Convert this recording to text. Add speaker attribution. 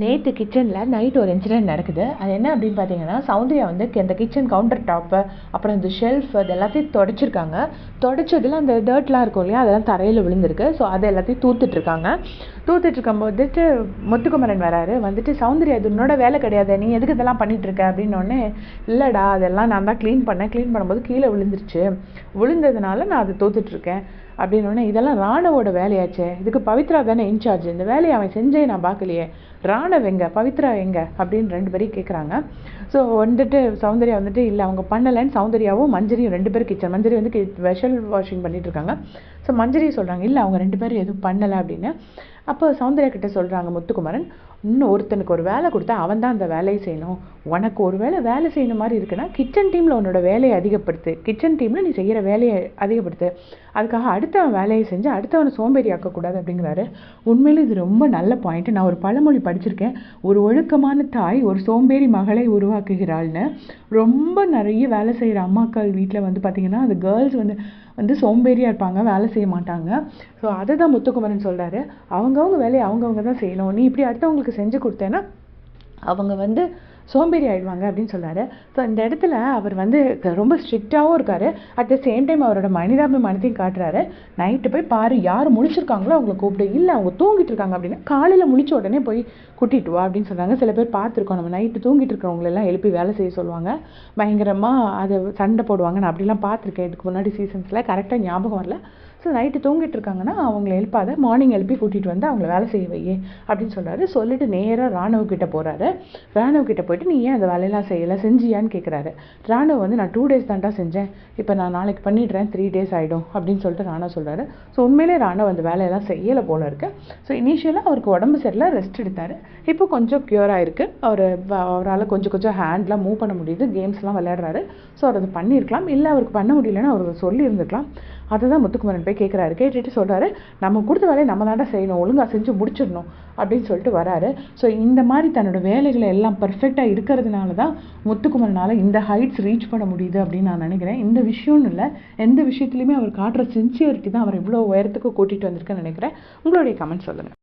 Speaker 1: நேற்று கிச்சனில் நைட் ஒரு இன்சிடென்ட் நடக்குது. அது என்ன அப்படின்னு பார்த்தீங்கன்னா சௌந்தர்யா வந்து இந்த கிச்சன் கவுண்டர் டாப்பு அப்புறம் இந்த ஷெல்ஃப் அது எல்லாத்தையும் தொடச்சிருக்காங்க. தொடச்சதில் அந்த டர்ட்லாம் இருக்கும் இல்லையா அதெல்லாம் தரையில் விழுந்திருக்கு. ஸோ அதை எல்லாத்தையும் தூத்துட்ருக்காங்க தூத்துட்ருக்கும் போதுட்டு முத்துக்குமரன் வராரு. வந்துட்டு சௌந்தர்யா இது உன்னோட வேலை கிடையாது. நீ எதுக்கு இதெல்லாம் பண்ணிகிட்ருக்க இருக்க அப்படின்னோடனே இல்லைடா அதெல்லாம் நான் தான் க்ளீன் பண்ணேன். க்ளீன் பண்ணும்போது கீழே விழுந்துருச்சு. விழுந்ததுனால நான் அதை தூத்துட்ருக்கேன் அப்படின்னோடனே இதெல்லாம் ராணவோட வேலையாச்சே. இதுக்கு பவித்ரா தானே இன்சார்ஜ் இந்த வேலையை அவன் செஞ்சே நான் பார்க்கலையே. ராணவ் எங்க? பவித்ரா எங்க? அப்படின்னு ரெண்டு பேரையும் கேட்குறாங்க ஸோ வந்துட்டு சௌந்தர்யா வந்துட்டு இல்லை அவங்க பண்ணலைன்னு சௌந்தர்யாவும் மஞ்சரியும் ரெண்டு பேரும் கிச்சன் மஞ்சரி வந்து வெஷல் வாஷிங் பண்ணிட்டு இருக்காங்க. ஸோ மஞ்சரி சொல்கிறாங்க இல்லை அவங்க ரெண்டு பேரும் எதுவும் பண்ணலை அப்படின்னு. அப்போ சௌந்தர்யா கிட்ட சொல்கிறாங்க முத்துக்குமரன் இன்னும் ஒருத்தனுக்கு ஒரு வேலை கொடுத்தா அவன் தான் அந்த வேலையை செய்யணும். உனக்கு ஒரு வேலை வேலை செய்யணும் மாதிரி இருக்குன்னா கிச்சன் டீமில் உன்னோட வேலையை அதிகப்படுத்து. கிச்சன் டீமில் நீ செய்கிற வேலையை அதிகப்படுத்து. அதுக்காக அடுத்தவன் வேலையை செஞ்சு அடுத்தவனை சோம்பேறி ஆக்கக்கூடாது அப்படிங்கிறாரு. உண்மையிலே இது ரொம்ப நல்ல பாயிண்ட் நான் ஒரு பழமொழி படிச்சிருக்கேன். ஒரு ஒழுக்கமான தாய் ஒரு சோம்பேறி மகளை உருவாக்குகிறாள்னு. ரொம்ப நிறைய வேலை செய்கிற அம்மாக்கள் வீட்டில் வந்து பார்த்திங்கன்னா அந்த கேர்ள்ஸ் வந்து வந்து சோம்பேறியாக இருப்பாங்க வேலை செய்ய மாட்டாங்க. ஸோ அதை தான் முத்துக்குமரன் சொல்கிறாரு அவங்கவுங்க வேலையை அவங்கவுங்க தான் செய்யணும். நீ இப்படி அடுத்தவங்களுக்கு செஞ்சு கொடுத்தேன்னா அவங்க வந்து சோம்பேறி ஆயிடுவாங்க அப்படின்னு சொல்கிறாரு ஸோ இந்த இடத்துல அவர் வந்து ரொம்ப ஸ்ட்ரிக்டாகவும் இருக்கார். அட் த சேம் டைம் அவரோட மனிதாபிமானத்தையும் காட்டுறாரு. நைட்டு போய் பாரு யார் முழிச்சிருக்காங்களோ அவங்கள கூப்பிட்டு இல்லை அவங்க தூங்கிட்டு இருக்காங்க அப்படின்னா காலையில் முழிச்ச உடனே போய் கூட்டிட்டு வா அப்படின்னு சொல்கிறாங்க சில பேர் பார்த்துருக்கோம். நம்ம நைட்டு தூங்கிட்டு இருக்கிறவங்களெல்லாம் எழுப்பி வேலை செய்ய சொல்லுவாங்க. பயங்கரமாக அதை சண்டை போடுவாங்க. நான் அப்படிலாம் பார்த்துருக்கேன். இதுக்கு முன்னாடி சீசன்ஸில் கரெக்டாக ஞாபகம் வரல. ஸோ நைட்டு தூங்கிட்டு இருக்காங்கன்னா அவங்கள எழுப்பாத. மார்னிங் எழுப்பி கூட்டிகிட்டு வந்து அவங்கள வேலை செய்ய வையே அப்படின்னு சொல்கிறாரு சொல்லிட்டு நேராக ராணுவ கிட்டே போகிறாரு ராணுவ கிட்ட போயிட்டு நீ ஏன் அந்த வேலையெல்லாம் செய்யலை? செஞ்சியான்னு கேட்குறாரு ராணுவ வந்து நான் டூ டேஸ் தான்டா செஞ்சேன். இப்போ நான் நாளைக்கு பண்ணிடுறேன். த்ரீ டேஸ் ஆகிடும் அப்படின்னு சொல்லிட்டு ராணுவ சொல்கிறாரு ஸோ உண்மையிலே ராணுவ அந்த வேலையெல்லாம் செய்யலை போல இருக்கு. ஸோ இனிஷியலாக அவருக்கு உடம்பு சரியில்லை. ரெஸ்ட் எடுத்தார். இப்போ கொஞ்சம் க்யூர் ஆகிருக்கு அவர் அவரால் கொஞ்சம் கொஞ்சம் ஹேண்ட்லாம் மூவ் பண்ண முடியுது. கேம்ஸ்லாம் விளையாடுறாரு. ஸோ அவர் அதை பண்ணியிருக்கலாம். இல்லை அவருக்கு பண்ண முடியலன்னு அவர் சொல்லி அதை தான் முத்துக்குமரன் போய் கேட்குறாரு கேட்டுட்டு சொல்கிறாரு நம்ம கொடுத்த வேலையை நம்ம தாண்டா செய்யணும் ஒழுங்காக செஞ்சு முடிச்சிடணும் அப்படின்னு சொல்லிட்டு வராரு. ஸோ இந்த மாதிரி தன்னோட வேலைகளை எல்லாம் பர்ஃபெக்டாக இருக்கிறதுனால தான் முத்துக்குமரனால் இந்த ஹைட்ஸ் ரீச் பண்ண முடியுது அப்படின்னு நான் நினைக்கிறேன். இந்த விஷயம்னு இல்லை எந்த விஷயத்துலையுமே அவர் காட்டுற சின்சியரிட்டி தான் அவர் இவ்வளோ உயரத்துக்கு கூட்டிகிட்டு வந்திருக்குன்னு நினைக்கிறேன். உங்களுடைய கமெண்ட் சொல்லுங்கள்